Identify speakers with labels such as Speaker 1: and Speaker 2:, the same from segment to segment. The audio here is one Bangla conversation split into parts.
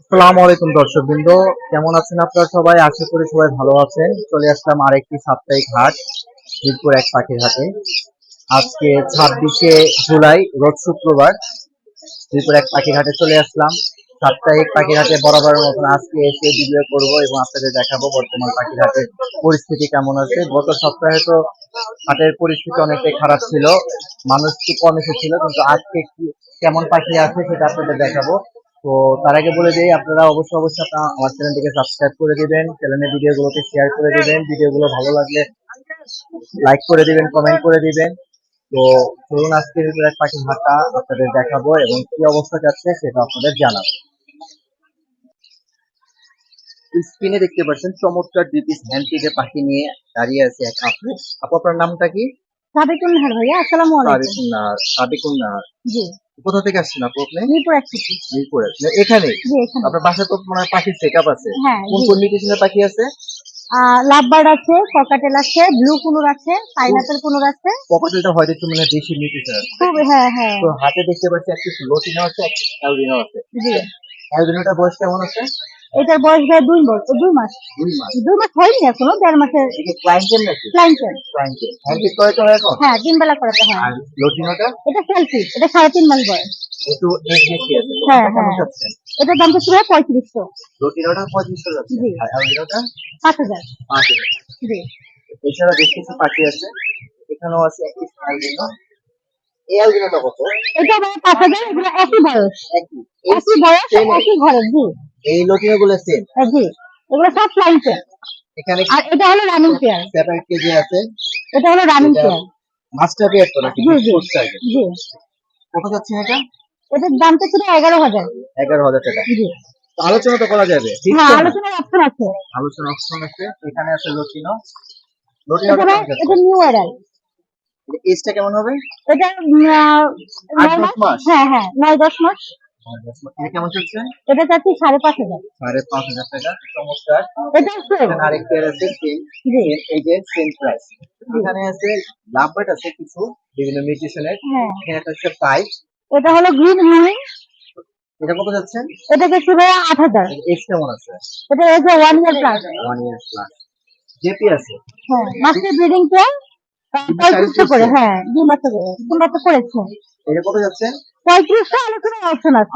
Speaker 1: আসসালামু আলাইকুম দর্শকবৃন্দ। কেমন আছেন আপনারা সবাই? আশা করি সবাই ভালো আছেন। চলে আসলাম আরেকটি সাপ্তাহিক হাট, মিরপুর এক পাখির হাটে। আজকে ছাব্বিশে জুলাই, রোজ শুক্রবার মিরপুর এক পাখির হাটে চলে আসলাম। সাপ্তাহিক পাখির হাটে বরাবরের মতন আজকে এসে ভিডিও করব এবং আপনাদের দেখাবো বর্তমান পাখির হাটের পরিস্থিতি কেমন আছে। গত সপ্তাহে তো হাটের পরিস্থিতি অনেকটাই খারাপ ছিল। মানুষ একটু কম এসেছিল, কিন্তু আজকে কেমন পাখি আছে সেটা আপনাদের দেখাবো। তো তার আগে বলে দিই, আপনারা অবশ্যই অবশ্যই আমার চ্যানেলটিকে সাবস্ক্রাইব করে দিবেন, চ্যানেলের ভিডিওগুলোকে শেয়ার করে দিবেন, ভিডিওগুলো ভালো লাগলে লাইক করে দিবেন কমেন্ট করে দিবেন। তো ধরুন আজকে পাখির হাটটা আপনাদের দেখাবো এবং কি অবস্থা যাচ্ছে সেটা আপনাদের জানাব। স্ক্রিনে দেখতে পাচ্ছেন চমৎকার দুই পিস হ্যান্ড পিকে পাখি নিয়ে দাঁড়িয়ে আছে এক আপু। আপু আপনার নামটা কি?
Speaker 2: সাবেকুন নাহার ভাইয়া আসসালামু আলাইকুম।
Speaker 1: সাবিকুন নাহার সাবিকুন নাহার।
Speaker 2: জি।
Speaker 1: কোথা থেকে আসছেন আপু আপনি?
Speaker 2: মিরপুর
Speaker 1: মিরপুরে এখানে?
Speaker 2: জি এখানে।
Speaker 1: আপনার বাসায় তো মনে পাখির চেক আছে।
Speaker 2: হ্যাঁ
Speaker 1: কোন কোন মিউটেশনের পাখি আছে?
Speaker 2: লাভবার্ড আছে ককাটেল আছে ব্লু কুনুর আছে পাইনাপেল কুনুর আছে।
Speaker 1: পকেটটা হয়তো একটু মানে বেশি মিউটেশন
Speaker 2: খুব হ্যাঁ হ্যাঁ।
Speaker 1: তো হাতে দেখতে পাচ্ছি একটু লোটিনো আছে একটু অ্যালবিনো আছে।
Speaker 2: জি।
Speaker 1: বয়স কেমন আছে?
Speaker 2: এটার বয়স ভাই দুই বছর দুই মাস।
Speaker 1: দুই মাস।
Speaker 2: হয়নি এখনও দেড় মাসের। ক্লাইন্টের
Speaker 1: এখন?
Speaker 2: হ্যাঁ তিন বেলা করাতে হয়। এটা সেলফি এটা সাড়ে তিন মাস বয়স। হ্যাঁ, হ্যাঁ। এটার দাম তো পঁয়ত্রিশশো।
Speaker 1: লোটিনোটা পঁয়ত্রিশশো
Speaker 2: জি। পাঁচ হাজার। জি।
Speaker 1: এছাড়া বেশ কিছু পাখি আছে। এখানেও আছে একটি এই কত?
Speaker 2: এটা পাঁচ হাজার এগুলো একই বয়স।
Speaker 1: একই।
Speaker 2: বয়স একই ঘরের জি।
Speaker 1: এই লোটিনো গুলো সেম
Speaker 2: হ্যাঁ, জি এগুলো সব ক্লাইন্টের
Speaker 1: এখানে
Speaker 2: আর এটা হলো রানিং পেয়ার
Speaker 1: সেপারেট কেজি আছে।
Speaker 2: এটা হলো রানিং পেয়ার
Speaker 1: মাস্টার পেয়ার তো নাকি?
Speaker 2: জি জি।
Speaker 1: কত যাচ্ছে এটা?
Speaker 2: এটার দামটা ছিল এগারো হাজার।
Speaker 1: এগারো হাজার টাকা।
Speaker 2: জি।
Speaker 1: আলোচনা তো করা যাবে।
Speaker 2: হ্যাঁ আলোচনার অপশন আছে।
Speaker 1: আলোচনা অপশন আছে। এখানে আছে লটিনো যাচ্ছে?
Speaker 2: এটা নিউ এরাল
Speaker 1: এজটা কেমন হবে?
Speaker 2: এটা নয় মাস?
Speaker 1: মাস?
Speaker 2: হ্যাঁ হ্যাঁ নয় দশ মাস।
Speaker 1: এটা
Speaker 2: চাচ্ছি সাড়ে পাঁচ হাজার।
Speaker 1: সাড়ে পাঁচ হাজার টাকা চমৎকার।
Speaker 2: এটা
Speaker 1: এখানে আছে সেম এই যে সেম প্রাইস এখানে আছে লাভবার্ড আছে কিছু বিভিন্ন
Speaker 2: হ্যাঁ।
Speaker 1: এখানে একটা হচ্ছে পাইপ
Speaker 2: এটা হলো গ্রিন হুইং
Speaker 1: এটা কত যাচ্ছে?
Speaker 2: এটা যাচ্ছে ভাই আট হাজার।
Speaker 1: কেমন আছে?
Speaker 2: এটা হচ্ছে one year plus
Speaker 1: one year plus JP আছে।
Speaker 2: হ্যাঁ মাস্টার ব্রিডিং করে হ্যাঁ দুই করে তিন মাসে করেছে।
Speaker 1: এটা কত যাচ্ছে?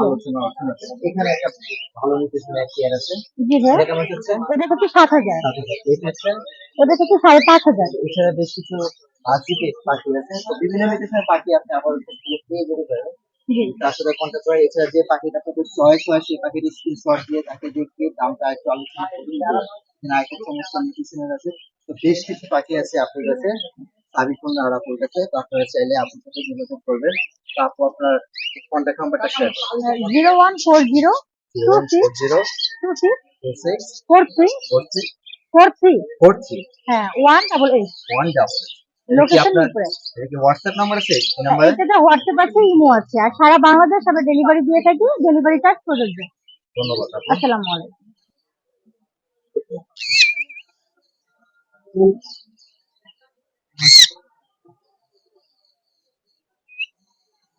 Speaker 2: অপশন আছে।
Speaker 1: এখানে একটা ভালো মিউটেশন এক আছে।
Speaker 2: জি ভাই
Speaker 1: এটা কেমন যাচ্ছে
Speaker 2: এটা হচ্ছে সাত হাজার।
Speaker 1: এটা হচ্ছে
Speaker 2: এটা হচ্ছে সাড়ে পাঁচ হাজার।
Speaker 1: এছাড়া বেশ কিছু পাখি আছে। তো বিভিন্ন পাখি আপনি পেয়ে যেতে পারেন। তার সাথে কন্ট্যাক্ট করে। এছাড়া যে পাখিটা আপনাদের চয়েস হয় সেই পাখির স্ক্রিনশট দিয়ে তাকে দেখে দামটা একটু আলোচনা আরেকটা আছে। তো বেশ কিছু পাখি আছে আপনার কাছে। আপনার কাছে আপনারা চাইলে আপনার সাথে যোগাযোগ করবেন। আপনার কন্ট্যাক্ট নাম্বারটা share
Speaker 2: zero one four zero two six
Speaker 1: zero
Speaker 2: two six four three
Speaker 1: four three
Speaker 2: four three.
Speaker 1: Four three.
Speaker 2: হ্যাঁ one double eight.
Speaker 1: One double
Speaker 2: location উপরে
Speaker 1: এটা হোয়াটসঅ্যাপ নাম্বার আছে? এই নাম্বারে
Speaker 2: এটাতে হোয়াটসঅ্যাপ আছে ইমো আছে। আর সারা বাংলাদেশ আমরা ডেলিভারি দিয়ে থাকি ডেলিভারি চার্জ প্রযোজ্য।
Speaker 1: ধন্যবাদ আপনাকে
Speaker 2: আসসালামু আলাইকুম।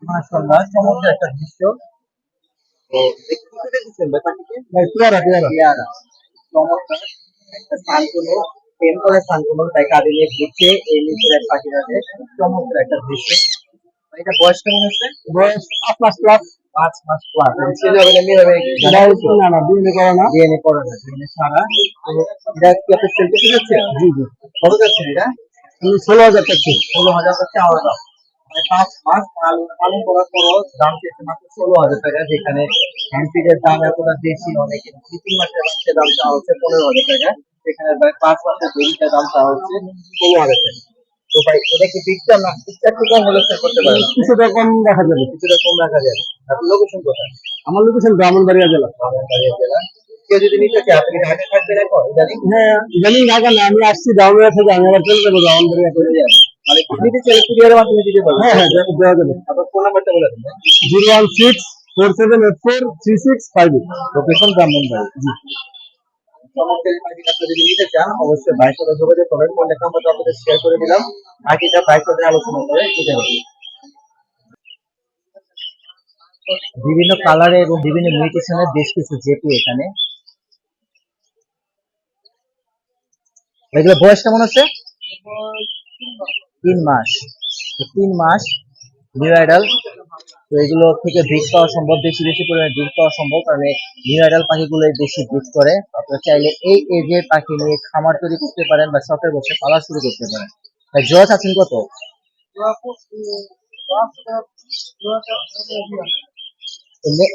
Speaker 1: মাশাআল্লাহ চমৎকার একটা দৃশ্য। চমৎকার। একটা দৃশ্য। এটা বয়স কেমন আছে বয়স পাঁচ মাস প্লাস পাঁচ মাস প্লাস ছেলে হবে না মেয়ে হবে না না ডিএনএ করে না। ডিএনএ করে না ডিএনএ ছাড়া তো এটা কি আপনি সেল করতে যাচ্ছেন? জি জি। কত যাচ্ছেন এটা? ষোলো হাজার ষোলো হাজার পাঁচ মাস ষোলো হাজার টাকা যেখানে দাম বেশি তিন চাওয়া হচ্ছে পনেরো হাজার টাকা প্রায় পাঁচ মাসের হচ্ছে হাজার টাকা কি করতে
Speaker 3: কিছুটা কম দেখা যাবে
Speaker 1: কিছুটা কম রাখা যাবে লোকেশন কোথায়
Speaker 3: আমার লোকেশন ব্রাহ্মণবাড়িয়া জেলা
Speaker 1: ব্রাহ্মণবাড়িয়া জেলা কেউ যদি নিতে আপনি কি হাটে থাকবেন এখন জানি
Speaker 3: হ্যাঁ ইদানিং ঢাকা না আমি আসছি দাউনিয়া থেকে আমি আবার ব্রাহ্মণবাড়িয়া
Speaker 1: চলে যাবে মানে নিতে চাইলে কুরিয়ারের মাধ্যমে দিতে পারবেন
Speaker 3: হ্যাঁ হ্যাঁ দেওয়া যাবে।
Speaker 1: আপনার ফোন নাম্বারটা বলে দেন
Speaker 3: zero one six four seven eight four three six five eight.
Speaker 1: Location Brahmanbari জি। চমৎকার এই আপনি যদি নিতে চান অবশ্যই সাথে যোগাযোগ করবেন। কন্ট্যাক্ট নাম্বারটা আপনাদের শেয়ার করে দিলাম। বাকিটা ভাইয়ের সাথে আলোচনা করে বিভিন্ন কালারে এবং বিভিন্ন মিউটেশনের বেশ কিছু জেপি এখানে। এগুলো বয়স কেমন আছে তিন মাস। তিন মাস নিউ আইডাল তো এগুলো থেকে ব্রিড পাওয়া সম্ভব, বেশি বেশি পরিমাণে ব্রিড পাওয়া সম্ভব। কারণ নিউ আইডাল পাখিগুলো বেশি ব্রিড করে। আপনারা চাইলে এই এজের পাখি নিয়ে খামার তৈরি করতে পারেন বা শখের বসে পালা শুরু করতে পারেন। জোড়া চাচ্ছেন কত?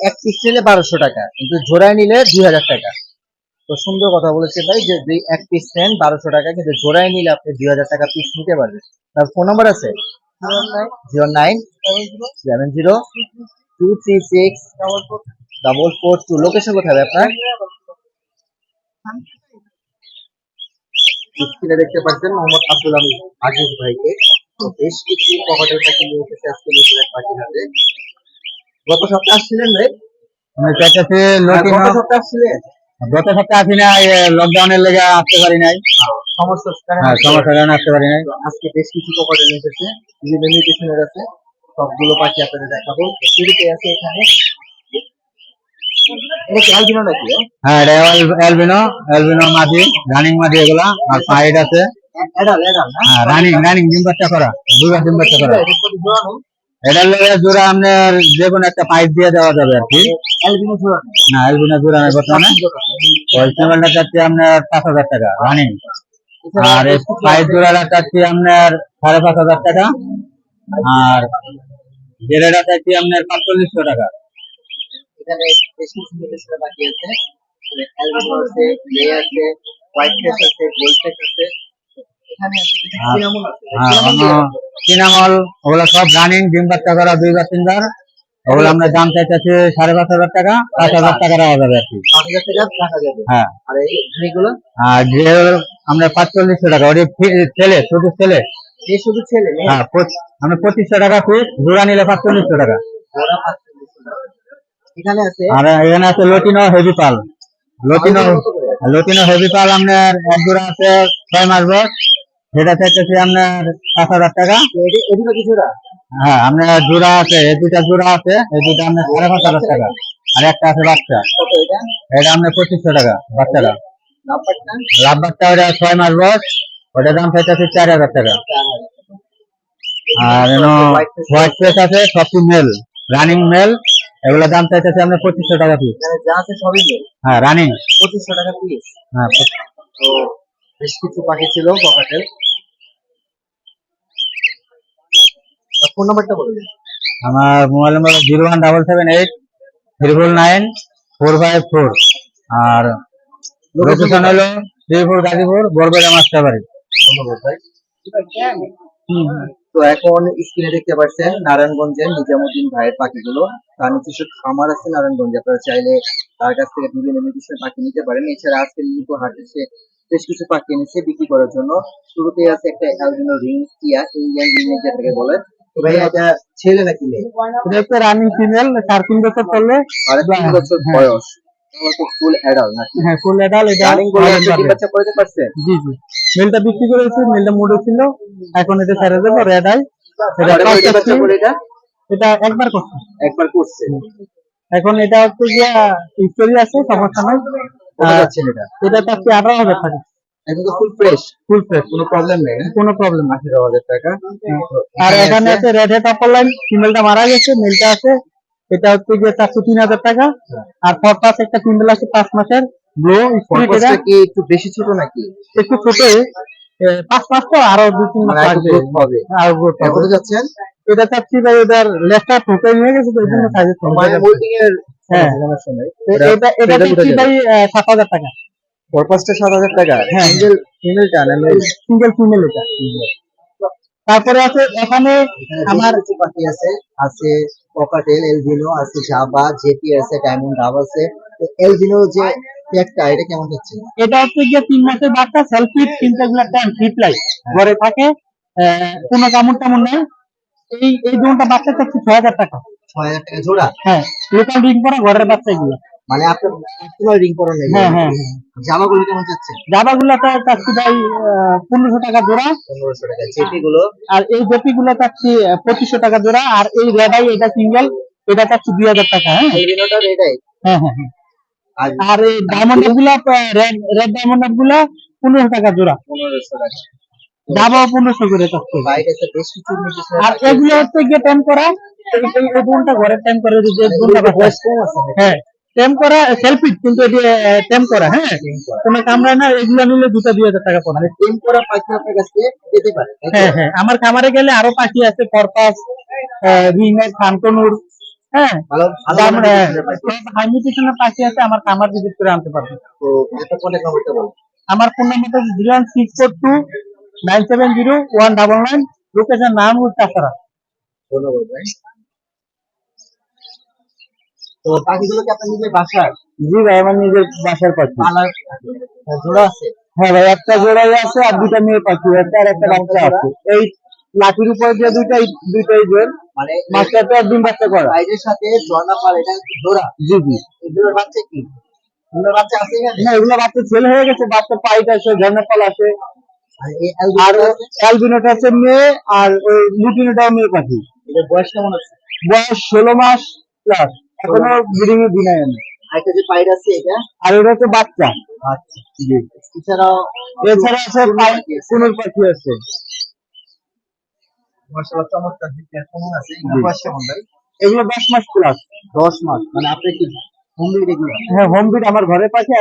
Speaker 1: এক পিস নিলে বারোশো টাকা, কিন্তু জোড়ায় নিলে দুই হাজার টাকা। তো সুন্দর কথা বলেছে ভাই যে দুই এক পিস নেন বারোশো টাকা কিন্তু জোড়ায় নিলে আপনি দুই হাজার টাকা পিস নিতে পারবেন। তার ফোন নাম্বার আছে? Zero nine seven zero two three six double four two. Location কোথায় আপনার? স্ক্রিনে দেখতে পাচ্ছেন মোহাম্মদ আব্দুল আলী আজিজ ভাইকে। বেশ কিছু পকেটের পাখি নিয়ে এসেছে আজকে নতুন এক পাখি হাতে। গত সপ্তাহে আসছিলেন ভাই?
Speaker 3: আমি
Speaker 1: গত সপ্তাহে আসছিলেন।
Speaker 3: গত সপ্তাহে আসি না লকডাউনের লেগে আসতে পারি নাই।
Speaker 1: সমস্যা
Speaker 3: হ্যাঁ সমস্যার কারণে আসতে পারি নাই।
Speaker 1: আজকে বেশ কিছু এসেছে বিভিন্ন মিউটেশনের আছে। সবগুলো পাখি আপনাদের দেখাবো। শুরুতে আছে এখানে। হ্যাঁ?
Speaker 3: হ্যাঁ এটা অ্যালবিনো অ্যালবিনো রানিং এগুলা আর পাইড আছে। হ্যাঁ রানিং রানিং ডিম বাচ্চা করা দুবার ডিম বাচ্চা করা।
Speaker 1: নেই
Speaker 3: এটার লেগে জোড়া আপনার যে কোনো একটা পাইপ দিয়ে দেওয়া যাবে আর কি। না অ্যালবিনো জোড়া নেই বর্তমানে। ওই চাচ্ছি আপনার পাঁচ হাজার টাকা রানিং আর পাইপ জোড়াটা চাচ্ছি আপনার সাড়ে পাঁচ হাজার টাকা। আর জেরেটা চাচ্ছি আপনার পাঁচচল্লিশশো টাকা।
Speaker 1: বাকি আছে। আছে হোয়াইট আছে গোল্ড আছে। আছে
Speaker 3: হ্যাঁ।
Speaker 1: রাখো।
Speaker 3: সিনামল ওগুলো সব রানিং ডিম বাচ্চা করা তিনবার ওগুলো আমরা দাম চাইতেছি সাড়ে পাঁচ হাজার টাকা পাঁচ হাজার টাকা রাখা যাবে হ্যাঁ।
Speaker 1: আর
Speaker 3: যে আমরা পাঁচচল্লিশশো টাকা ওটি ছেলে শুধু ছেলে।
Speaker 1: শুধু ছেলে
Speaker 3: হ্যাঁ আমরা পঁচিশশো টাকা পিস জোড়া নিলে পাঁচচল্লিশশো টাকা। আর এখানে আছে লটিনো হেভি পাল। লটিনো লটিনো হেভি পাল আপনার এক জোড়া আছে ছয় মাস বয়স। সেটা চাইতেছি আপনার পাঁচ হাজার টাকা।
Speaker 1: এগুলো কি জোড়া
Speaker 3: হ্যাঁ আপনার জোড়া আছে এই দুটা জোড়া আছে এই দুটা আপনার সাড়ে পাঁচ হাজার টাকা। আর একটা আছে বাচ্চা।
Speaker 1: এটা?
Speaker 3: এটা আপনার পঁচিশশো টাকা বাচ্চাটা।
Speaker 1: নাম্বারটা
Speaker 3: ওটা ছয় মাস বয়স ওটার দাম চাইতেছে চার হাজার টাকা। আর হোয়াইট ফেস আছে সবটি মেল রানিং মেল এগুলোর দাম চাইতেছে আপনার পঁচিশশো টাকা পিস
Speaker 1: যা আছে সবই
Speaker 3: হ্যাঁ রানিং
Speaker 1: পঁচিশশো টাকা পিস
Speaker 3: হ্যাঁ
Speaker 1: তো বেশ কিছু পাখি ছিল পকেটের ফোন নাম্বারটা বলুন
Speaker 3: আমার mobile number zero one double seven eight triple nine four five four. আর লোকেশন হলো শ্রীপুর গাজীপুর বরবেড়া মাস্টারবাড়ি।
Speaker 1: ধন্যবাদ ভাই। তো এখন স্ক্রিনে দেখতে পাচ্ছেন নারায়ণগঞ্জের নিজামুদ্দিন ভাইয়ের পাখিগুলো। তার নিজস্ব খামার আছে নারায়ণগঞ্জে। আপনারা চাইলে তার কাছ থেকে বিভিন্ন নির্দিষ্ট পাখি নিতে পারেন। এছাড়া আজকে নিয়মিত হাটে সে বেশ কিছু পাখি এনেছে বিক্রি করার জন্য। শুরুতে আছে একটা অ্যালবিনো রিং টিয়া ইন্ডিয়ান রিং যেটাকে বলে। এটা ছেলে নাকি মেয়ে?
Speaker 3: এটা হচ্ছে রানিং ফিমেল তিন বছর চললে
Speaker 1: আর তিন বছর
Speaker 3: হ্যাঁ।
Speaker 1: বয়স ফুল অ্যাডাল্ট নাকি?
Speaker 3: হ্যাঁ ফুল এডাল এটা
Speaker 1: রানিং করে একটা বাচ্চা করতে পারছে?
Speaker 3: জি জি। মেলটা বিক্রি করেছি মেলটা মোড়ে ছিল। এখন এটা ছেড়ে দেবো রেড আই এটা
Speaker 1: বাচ্চা করে এটা?
Speaker 3: এটা একবার করছি।
Speaker 1: একবার করছে।
Speaker 3: এখন এটা হচ্ছে গিয়া স্টোরি আছে সমস্যা নাই।
Speaker 1: এটা?
Speaker 3: এটা চাচ্ছি আঠারো হাজার টাকা
Speaker 1: এখন তো ফুল ফ্রেশ
Speaker 3: ফুল ফ্রেশ
Speaker 1: কোনো প্রবলেম নেই।
Speaker 3: কোনো প্রবলেম না
Speaker 1: আঠারো হাজার টাকা।
Speaker 3: আর এখানে আছে রেড হেড লাইন ফিমেলটা মারা গেছে মেলটা আছে। এটা হচ্ছে গিয়ে চারশো তিন হাজার টাকা। আর ফরপাস একটা ফিমেল আছে পাঁচ মাসের। ব্লো
Speaker 1: কি একটু বেশি ছোট নাকি?
Speaker 3: একটু ছোট। পাঁচ মাস তো আরও দুই তিন মাস
Speaker 1: মানে
Speaker 3: লাগবে।
Speaker 1: হবে।
Speaker 3: আর growth হবে।
Speaker 1: যাচ্ছেন?
Speaker 3: এটা চাচ্ছি ভাই ওদের লেসটা ঠোকে নিয়ে গেছে তো এই জন্য
Speaker 1: মানে মোল্ডিং এর
Speaker 3: হ্যাঁ। এটা এটা চাচ্ছি ভাই সাত হাজার টাকা।
Speaker 1: পরপাসটা সাত হাজার টাকা।
Speaker 3: হ্যাঁ।
Speaker 1: সিঙ্গেল ফিমেলটা না
Speaker 3: সিঙ্গেল ফিমেল এটা তারপরে আছে এখানে
Speaker 1: আমার কিছু পাখি আছে আছে ককাটেল এলভিনো আছে জাবা জেপি আছে ডায়মন্ড ডাব আছে। এলভিনো যে ট্যাগটা এটা কেমন হচ্ছে?
Speaker 3: এটা হচ্ছে গিয়ে তিন মাসের বাচ্চা সেলফি তিনটা গুলা টাইম ঘরে থাকে কোনো কামড় টামড় নেই। এই এই দুটা বাচ্চা চাচ্ছি ছয় হাজার টাকা।
Speaker 1: ছয় হাজার টাকা জোড়া?
Speaker 3: হ্যাঁ লোকাল রিং করা ঘরের বাচ্চা এগুলো।
Speaker 1: মানে আপনার রিং করা নেই।
Speaker 3: হ্যাঁ হ্যাঁ
Speaker 1: জামাগুলো কেমন যাচ্ছে?
Speaker 3: জাবা গুলা চাচ্ছি ভাই পনেরোশো টাকা জোড়া।
Speaker 1: পনেরোশো টাকা।
Speaker 3: আর এই চাচ্ছি পঁচিশশো টাকা জোড়া। আর এই রেডাই এটা সিঙ্গেল এটা চাচ্ছি দুই হাজার টাকা হ্যাঁ। হ্যাঁ হ্যাঁ হ্যাঁ।
Speaker 1: আর
Speaker 3: এই ডায়মন্ডগুলা রেড রেড ডায়মন্ডগুলা পনেরো টাকা জোড়া।
Speaker 1: পনেরোশো টাকা।
Speaker 3: যাব পনেরোশো করে চাচ্ছে আর এগুলো হচ্ছে গিয়ে টেম করা। ঘরের টেম করে যে বোনটা
Speaker 1: বয়স কম আছে নাকি?
Speaker 3: হ্যাঁ। টেম করা সেলফি কিন্তু এটি টেম করা হ্যাঁ? না এগুলো নিলে দুটো দুই হাজার টাকা পড়ে।
Speaker 1: টেম করা পাখি আপনার কাছ পেতে পারে
Speaker 3: হ্যাঁ হ্যাঁ। আমার খামারে গেলে আরও পাখি আছে ফরপাস রিংনেট ফানকনুর হ্যাঁ?
Speaker 1: ভালো মানের পাখি।
Speaker 3: হাই মিউটেশনের পাখি আছে আমার খামার ভিজিট করে আনতে পারবে। আমার ফোন নাম্বারটা zero one six four two nine seven zero one double nine location নাম চাষারা
Speaker 1: ধন্যবাদ ভাই। তো পাখিগুলোকে আপনার নিজের বাসার?
Speaker 3: জি ভাই আমার নিজের বাসার পাখি।
Speaker 1: পালার জোড়া আছে?
Speaker 3: হ্যাঁ ভাই একটা জোড়াই আছে আর দুটা মেয়ে পাখি আছে আর একটা বাচ্চা আছে। এই লাঠির উপরে যে দুইটাই দুইটাই জোর
Speaker 1: মানে
Speaker 3: বাচ্চাটা আর ডিম বাচ্চা করা।
Speaker 1: বাইরের সাথে ঝর্ণা পাল এটা জোড়া?
Speaker 3: জি জি।
Speaker 1: এগুলোর বাচ্চা কি? এগুলোর বাচ্চা আছে
Speaker 3: হ্যাঁ এগুলো বাচ্চা ছেলে হয়ে গেছে বাচ্চা পাইট আছে ঝর্ণাপাল আছে।
Speaker 1: আর?
Speaker 3: অ্যালবিনোটা আছে? মেয়ে আর ওই লুটিনোটাও মেয়ে পাখি।
Speaker 1: বয়স কেমন আছে?
Speaker 3: বয়স ষোলো মাস প্লাস এখনও ব্রিডিং এর দিন আমি।
Speaker 1: আরেকটা যে পাইড আছে এটা?
Speaker 3: আর এটা হচ্ছে বাচ্চা।
Speaker 1: আচ্ছা এছাড়াও
Speaker 3: এছাড়া আছে কুনুর পাখি আছে।
Speaker 1: মাশাআল্লাহ চমৎকার দিকটা কেমন আছে বয়স ভাই?
Speaker 3: এগুলো দশ মাস প্লাস
Speaker 1: দশ মাস মানে আপনি কি হোম ব্রিড এগুলো?
Speaker 3: হ্যাঁ হোম বিট আমার ঘরে plus।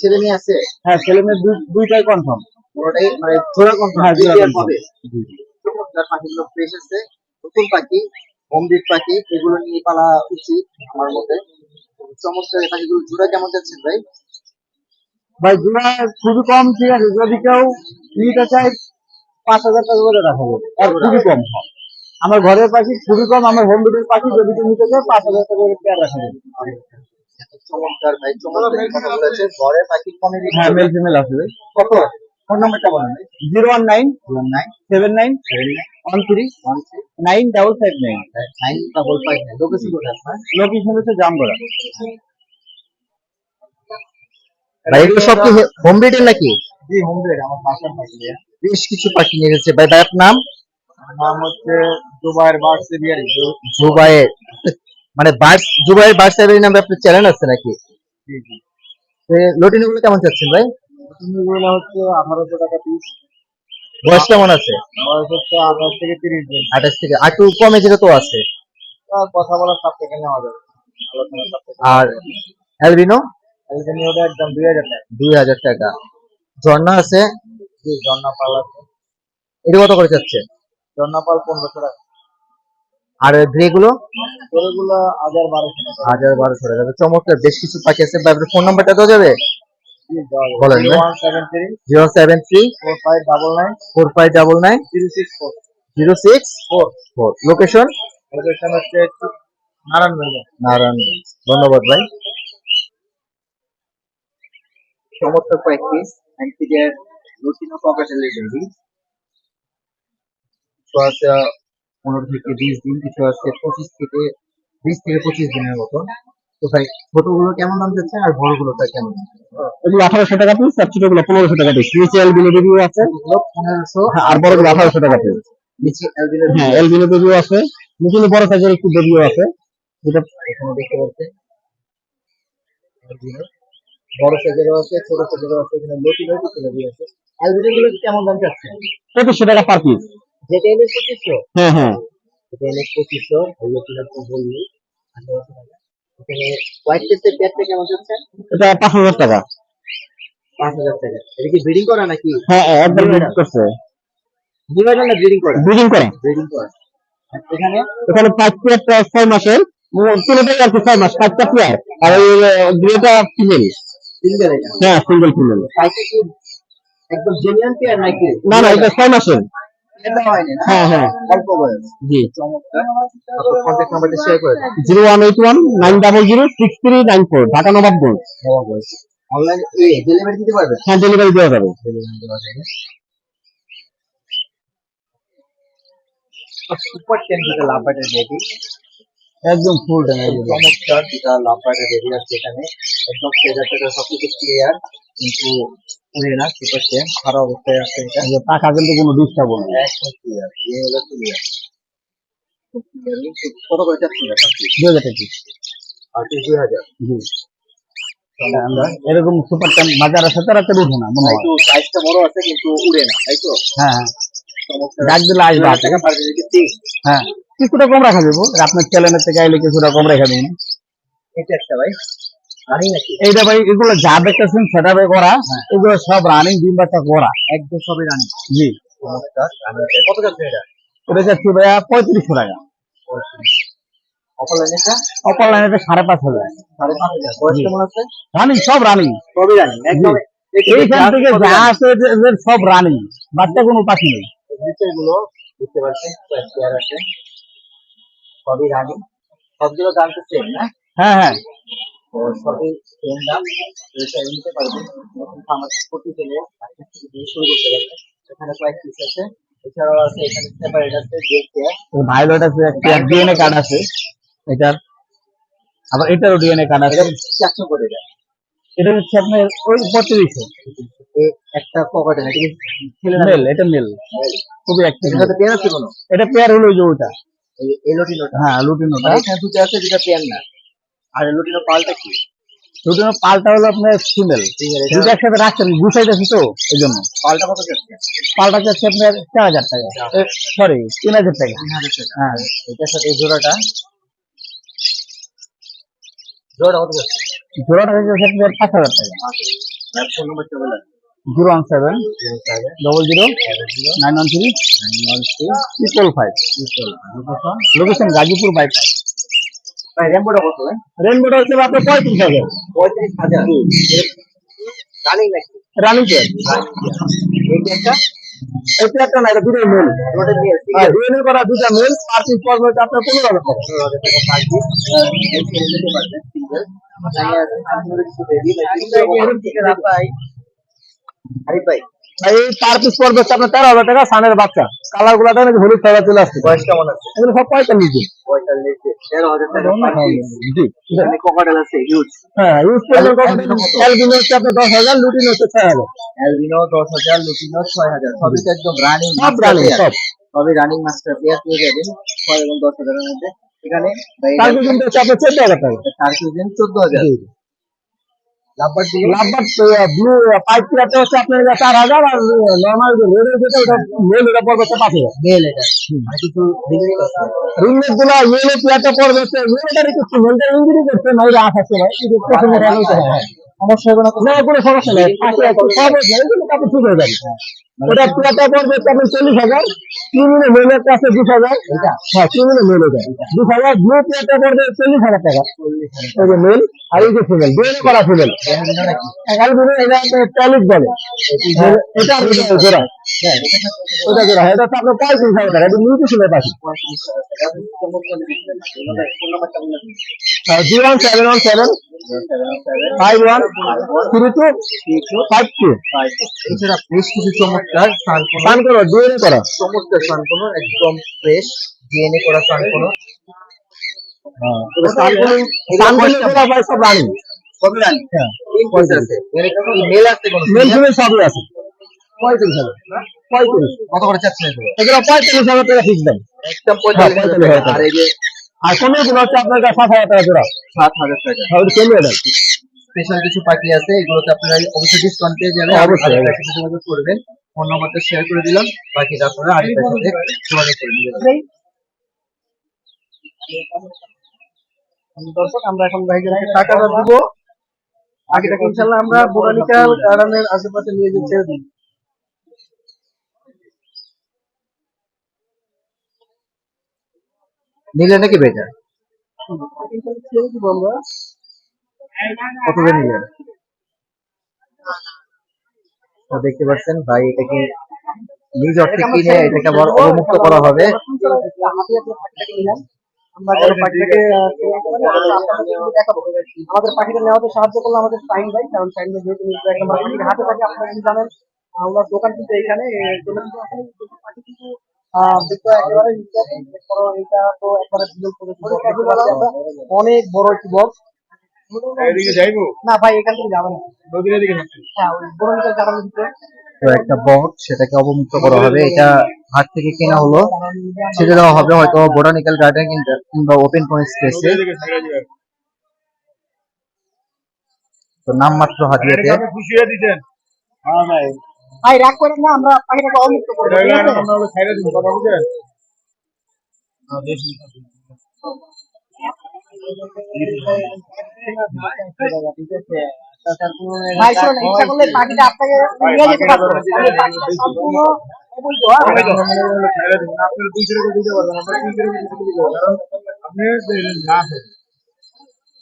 Speaker 1: ছেলে মেয়ে আছে?
Speaker 3: হ্যাঁ ছেলে মেয়ে দুই- দুইটাই কনফার্ম
Speaker 1: ওটাই মানে জোড়া কোন
Speaker 3: হ্যাঁ,
Speaker 1: হবে চমৎকার পাখিগুলো ফ্রেশ আছে। নতুন পাখি। হোম ব্রিড পাখি এগুলো নিয়ে পালা উচিত আমার মতে। চমৎকার এই পাখিগুলো জোড়া কেমন যাচ্ছে ভাই?
Speaker 3: ভাই জোড়া খুবই কম ঠিক আছে। যদি কেউ নিতে চায় পাঁচ হাজার টাকা করে রাখা যাবে আর খুবই কম। আমার ঘরের পাখি খুবই কম আমার হোম বিটের পাখি যদি কেউ নিতে চায় পাঁচ হাজার টাকা করে পেয়ার রাখা যাবে
Speaker 1: চমৎকার ভাই চমৎকার কথা বলেছে ঘরে পাখি কমে
Speaker 3: হ্যাঁ মেল ফিমেল আছে ভাই।
Speaker 1: কত? ফোন নাম্বারটা বলেন
Speaker 3: zero one nine
Speaker 1: one nine
Speaker 3: seven nine seven nine one three
Speaker 1: one three
Speaker 3: nine double five nine.
Speaker 1: Nine double five nine. Location কোথায় আপনার?
Speaker 3: লোকেশন হচ্ছে জামগড়া।
Speaker 1: ভাই এগুলো সব কি হোম ব্রিডের নাকি?
Speaker 3: জি হোম ব্রিড আমার বাসার পাখি
Speaker 1: বেশ কিছু পাখি নিয়ে এসেছে। ভাই ভাই আপনার নাম
Speaker 3: নাম হচ্ছে দুবাইয়ের বার্ড
Speaker 1: জুবাইয়ের মানে বার্ডস জুবাইয়ের বার্ডস এর নামে আপনার চ্যানেল আছে নাকি?
Speaker 3: জি জি।
Speaker 1: লটিনগুলো কেমন চাচ্ছেন ভাই?
Speaker 3: আঠারোশো টাকা
Speaker 1: বয়স কেমন আছে?
Speaker 3: বয়স হচ্ছে আঠাশ থেকে তিরিশ দিন
Speaker 1: আঠাশ থেকে আর একটু কমে যেটা তো আছে।
Speaker 3: কথা বলার সাপ থেকে নেওয়া যাবে
Speaker 1: আর অ্যালবিনো?
Speaker 3: এখানে ওটা একদম দুই হাজার টাকা।
Speaker 1: দুই হাজার টাকা ঝর্ণা আছে?
Speaker 3: জি জন্নাপাল আছে
Speaker 1: এটা কত করে চাচ্ছে
Speaker 3: জন্নাপাল পনেরোশো টাকা
Speaker 1: আর গ্রে গুলো
Speaker 3: এগুলো হাজার বারোশো টাকা।
Speaker 1: হাজার বারোশো টাকা চমৎকার, বেশ কিছু পাখি আছে। ফোন নাম্বারটা দেওয়া যাবে? বলেন zero seven three
Speaker 3: four five double nine
Speaker 1: four five double nine
Speaker 3: three six four
Speaker 1: zero six four four. Location?
Speaker 3: Location হচ্ছে নারায়ণগঞ্জ।
Speaker 1: নারায়ণগঞ্জ। ধন্যবাদ ভাই। অ্যান্টিজের কিছু আছে পনেরো থেকে বিশ দিন কিছু আছে পঁচিশ থেকে বিশ থেকে পঁচিশ দিনের মতো তো ভাই ছোটগুলো কেমন দাম যাচ্ছে আর বড়গুলোটা কেমন?
Speaker 3: এগুলো আঠারোশো টাকা পিস আর ছোটগুলো পনেরোশো টাকা পিস নিচে এলবিনো বেবিও আছে।
Speaker 1: পনেরোশো
Speaker 3: আর বড়গুলো আঠারোশো টাকা পিস
Speaker 1: নিচে অ্যালবিনো
Speaker 3: হ্যাঁ এলবিনো বেবিও আছে। নিচে বড় সাইজের একটু বেবিও আছে। যেটা
Speaker 1: এখানে দেখতে পাচ্ছেন বড় সাইজেরও আছে ছোট সাইজেরও আছে এখানে আছে অ্যালবিনো গুলো কেমন দাম যাচ্ছে?
Speaker 3: পঁচিশশো টাকা পার পিস
Speaker 1: যেটা এনে পঁচিশশো?
Speaker 3: হ্যাঁ হ্যাঁ।
Speaker 1: এটা এনে পঁচিশশো ওই লটিনো বললি। আঠারোশো টাকা। এখানে হোয়াইট টেস্টের প্যাডটা কেমন যাচ্ছে
Speaker 3: এটা পাঁচ হাজার টাকা।
Speaker 1: পাঁচ হাজার টাকা। এটা কি ব্রিডিং করা নাকি?
Speaker 3: হ্যাঁ একদম ready করছে।
Speaker 1: ডিভাইডার না ব্রিডিং করা?
Speaker 3: ব্রিডিং করা।
Speaker 1: ব্রিডিং করা। এখানে?
Speaker 3: এখানে পাঁচ পেয়ার ছয় মাসের। তিনটাই আর কি ছয় মাস পাঁচটা পেয়ার। আর ওই গ্রেটা ফিমেল
Speaker 1: সিঙ্গেল
Speaker 3: হ্যাঁ সিঙ্গেল ফিমেল
Speaker 1: একদম জেনুইন পেয়ার নাকি?
Speaker 3: না না এটা ছয় মাসের। হ্যাঁ হ্যাঁ। Zero one eight one nine double zero six three nine four Dhaka Nawabganj
Speaker 1: online delivery দিতে পারবে
Speaker 3: হ্যাঁ ডেলিভারি দেওয়া যাবে।
Speaker 1: সুপার টেন লাভবাটের বেবি
Speaker 3: একদম ফুল
Speaker 1: চমৎকার। যেটা লাভবাটের বেবি আছে এখানে। একদম ফ্লেজার টেজার সব কিছু ক্লিয়ার কিন্তু উড়ে না খারাপ অবস্থায় আছে এটা।
Speaker 3: টাকা কিন্তু কোনো ডিস্টার্ব নেই
Speaker 1: একদম ক্লিয়ার এই হলো ক্লিয়ার কত করে চাচ্ছেন?
Speaker 3: দুই হাজার টাকা।
Speaker 1: আর দুই হাজার?
Speaker 3: জি এরকম সুপার টাইম সচরাচর উঠে না মনে হয়।
Speaker 1: সাইজটা বড় আছে কিন্তু উড়ে না তাই তো?
Speaker 3: হ্যাঁ হ্যাঁ। ডাক দিলে আসবে হ্যাঁ। কিছুটা কম রাখা যাব। আপনার চ্যানেলের থেকে আইলে কিছুটা কম রেখে দিন।
Speaker 1: এটা একটা ভাই।
Speaker 3: এইটা ভাই এগুলো যা দেখতেছেন সেটা করা। এগুলো সব রানিং ডিম বাচ্চা করা।
Speaker 1: একদম সবই রানিং
Speaker 3: জি।
Speaker 1: কত যাচ্ছে এটা?
Speaker 3: এটা যাচ্ছে ভাইয়া পঁয়ত্রিশশো টাকা। অপার লাইনে সাড়ে পাঁচ হাজার। রানিং সব রানিং
Speaker 1: সবই রানিং একদম
Speaker 3: এইখান থেকে যা আছে এদের- এদের সব রানিং বাচ্চা কোনো পাখি নেই।
Speaker 1: বুঝতে পারছেন চেয়ার আছে। সবই রানিং সবগুলো দাম তো সেম না?
Speaker 3: হ্যাঁ হ্যাঁ।
Speaker 1: সবই এটা নিতে পারবেন আমার প্রতি দিনে শুরু করতে এখানে কয়েক পিস আছে। এছাড়াও আছে এখানে সেপারেট আছে ডেক
Speaker 3: আছে একটা ডিএনএ কার্ড আছে। এটার আবার এটারও ডিএনএ কার্ড আছে।
Speaker 1: চারশো করে দেয়।
Speaker 3: এটা হচ্ছে আপনার ওই
Speaker 1: একটা পকেটে না
Speaker 3: মেল এটা মেল। খুবই অ্যাক্টিভ
Speaker 1: পেয়ার আছে কোনো?
Speaker 3: এটা পেয়ার হলো ওই যে ওটা
Speaker 1: এই এলোটিনোটা
Speaker 3: হ্যাঁ লুটিনো
Speaker 1: মানে এখানে দুটো আছে দুটো পেয়ার না। আর এলোটিনো পালটা কি?
Speaker 3: লুটিনো পালটা হলো আপনার ফিমেল দুটো একসাথে রাখছেন গুছাইতেছে তো এই জন্য।
Speaker 1: পালটা কত যাচ্ছে
Speaker 3: পালটা যাচ্ছে আপনার চার হাজার টাকা। সরি তিন হাজার টাকা। হ্যাঁ।
Speaker 1: এটার সাথে এই জোড়াটা? জোড়া কত
Speaker 3: জোড়াটা আপনার পাঁচ হাজার টাকা।
Speaker 1: ফোন নম্বরটা বলেন
Speaker 3: zero one seven double zero nine one three triple five. Location Gazipur bypass.
Speaker 1: র্যাম্বোটা কত
Speaker 3: রেনবোটা হচ্ছে আপনার পঁয়ত্রিশ হাজার
Speaker 1: পঁয়ত্রিশ হাজার রানিং নাকি
Speaker 3: রানিং
Speaker 1: একটা
Speaker 3: এটা একটা না এটা দুটো মেল
Speaker 1: দুটো
Speaker 3: ডিএনএ করা দুটা মেল পার পিস পড়বে আপনার পনেরো হাজার টাকা
Speaker 1: ভাই ভাই
Speaker 3: এই পার পিস পড়বে হচ্ছে আপনার তেরো হাজার টাকা সানের বাচ্চা। কালারগুলা দেখেন হলুদ চলে আসছে।
Speaker 1: বয়স কেমন আছে?
Speaker 3: এগুলো সব পঁয়তাল্লিশ দিন।
Speaker 1: পঁয়তাল্লিশ তেরো হাজার টাকা পার পিস
Speaker 3: জি
Speaker 1: এখানে কোকাটেল আছে হিউজ
Speaker 3: হ্যাঁ ইউজ অ্যালবিনো হচ্ছে আপনার দশ হাজার লুটিন হচ্ছে ছয় হাজার।
Speaker 1: অ্যালবিনো দশ হাজার লুটিনো ছয় হাজার। সবই তো একদম রানিং
Speaker 3: সব রানিং সব।
Speaker 1: সবই রানিং মাস্টার প্লেয়ার পেয়ে যাবেন ছয় এবং দশ হাজারের মধ্যে। এখানে
Speaker 3: হচ্ছে আপনার চোদ্দ হাজার টাকা।
Speaker 1: চোদ্দ
Speaker 3: ব্লু পাইপ প্লেয়ারটা হচ্ছে আপনার চার হাজার আর নর্মাল যে রেড যেটা ওটা মেল ওটা পড়বে হচ্ছে পাঁচ হাজার।
Speaker 1: মেল এটা। আর কিছু আছে
Speaker 3: গুলো ইয়েলো প্লেয়ারটা পড়বে মেলটার ইঞ্জুরি করছে আশ প্রথমে
Speaker 1: সমস্যা হবে না
Speaker 3: না কোনো সমস্যা নেই। পাশে সব আছে এগুলো কাপড় ঠিক হয়ে যাবে। ওটা প্লেয়ারটা পড়বে হচ্ছে চল্লিশ হাজার। ক্রিমিনে মেলের কাছে বিশ হাজার। হ্যাঁ ক্রিমিনে মেল ওটা বিশ হাজার ব্লু প্লেয়ারটা পড়বে চল্লিশ হাজার টাকা। এই যে মেল আর এই যে ফিমেল দুই করা ফিমেল দিনে এটা টয়লেট বলে। এটা জোড়া।
Speaker 1: হ্যাঁ
Speaker 3: ওটা জোড়া এটা তো আপনার পঁয়ত্রিশ হাজার টাকা এটা নিউট্রিশনের
Speaker 1: বলুন
Speaker 3: zero one seven one seven five one three two five two
Speaker 1: এছাড়া বেশ কিছু চমৎকার
Speaker 3: স্নান করো। ডিএনএ করা
Speaker 1: চমৎকার একদম ফ্রেশ ডিএনএ করা
Speaker 3: স্নান সব রানিং।
Speaker 1: রানি।
Speaker 3: হ্যাঁ।
Speaker 1: মেল আছে
Speaker 3: মেল সবই আছে। পঁয়ত্রিশ হাজার। পঁয়ত্রিশ।
Speaker 1: কত করে চাচ্ছেন এগুলো?
Speaker 3: পঁয়তাল্লিশ হাজার টাকা ফিক্স দাম।
Speaker 1: একদম
Speaker 3: হ্যাঁ,
Speaker 1: পঁয়তাল্লিশ হাজার আর এই যে
Speaker 3: আর হচ্ছে আপনার কাছে সাত হাজার টাকা জোড়া?
Speaker 1: সাত হাজার টাকা।
Speaker 3: তাহলে
Speaker 1: স্পেশাল কিছু পাখি আছে এগুলোতে আপনারা অবশ্যই ডিসকাউন্ট পেয়ে যাবেন।
Speaker 3: অবশ্যই,
Speaker 1: যোগাযোগ করবেন। ফোন নাম্বারটা শেয়ার করে দিলাম। বাকিটা আপনারা আরেকটার সাথে যোগাযোগ করে দিবেন দর্শক আমরা এখন ভাইজানকে টাকাটা দিব। বাকিটাকে ইনশাল্লাহ আমরা বোটানিক্যাল গার্ডেনের আশেপাশে নিয়ে যেতে ছেড়ে দিই নিলে নাকি বেটার কত নিলেন দেখতে পাচ্ছেন, ভাই এটাকে নিজ অর্থে কিনে এটাকে আবার অবমুক্ত করা হবে? আমাদের পাখিটা নেওয়াতে সাহায্য আমাদের কারণ হাতে থাকে দোকান কিন্তু এখানে আমরা। অনেক বড় একটি বক্স না ভাই এখান থেকে
Speaker 3: নদীর এদিকে
Speaker 1: হ্যাঁ তো একটা বট সেটাকে অবমুক্ত করা হবে। এটা হাট থেকে কেনা হলো। ছেড়ে দেওয়া হবে হয়তো বোটানিক্যাল গার্ডেন কিংবা ওপেন কোন স্পেসে তো নামমাত্র হাতিয়েতে।
Speaker 4: খুশি হয়ে দিচ্ছেন? হ্যাঁ ভাই।
Speaker 5: ভাই রাগ করেন না আমরা পাখিটাকে অমুক্ত করব ভাই শোন ইচ্ছা করলে পাখিটা আপনাকে নিয়ে যেতে পাখিটা সম্পূর্ণ হ্যাঁ?
Speaker 4: আপনি দুইশো টাকা দিতে পারবেন আমরা তিনশো টাকা দিতে দিব আপনি না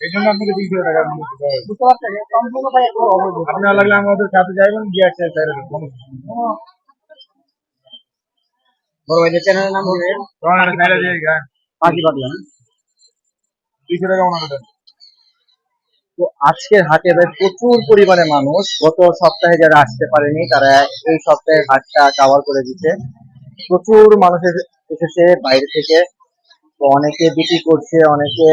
Speaker 4: এই জন্য আপনাকে তিনশো টাকা আমি দিতে হবে।
Speaker 5: বুঝতে পারছেন? সম্পূর্ণ ভাই একদম অবৈধ।
Speaker 4: আপনার লাগলে আমাদের সাথে যাইবেন গিয়ে একটা
Speaker 1: বড় ভাইদের চ্যানেলের নাম হবে
Speaker 4: তখন একটা ছাইড়া দিয়ে গান
Speaker 1: পাখি
Speaker 4: দুইশো টাকা ওনাকে
Speaker 1: তো আজকের হাটে ভাই প্রচুর পরিমাণে মানুষ গত সপ্তাহে যারা আসতে পারেনি তারা এই সপ্তাহে হাটটা কভার করে দিচ্ছে প্রচুর মানুষ এসেছে বাইরে থেকে। তো অনেকে বিক্রি করছে অনেকে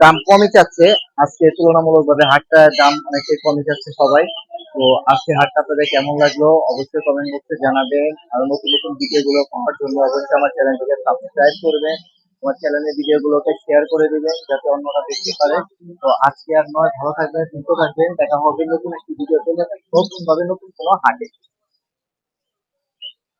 Speaker 1: দাম কমই চাচ্ছে। আজকে তুলনামূলকভাবে হাটটার দাম অনেকে কমে যাচ্ছে সবাই। তো আজকে হাটটা আপনাদের কেমন লাগল অবশ্যই কমেন্ট বক্সে জানাবেন। আর নতুন নতুন ভিডিও গুলো পাওয়ার জন্য অবশ্যই আমার চ্যানেলটিকে সাবস্ক্রাইব করবেন। আমার চ্যানেলের ভিডিও গুলোকে শেয়ার করে দিবেন যাতে অন্যরা দেখতে পারে। তো আজকে আর নয়, ভালো থাকবেন, সুস্থ থাকবেন। দেখা হবে নতুন একটি ভিডিও নতুন ভাবে নতুন কোনো হাটে।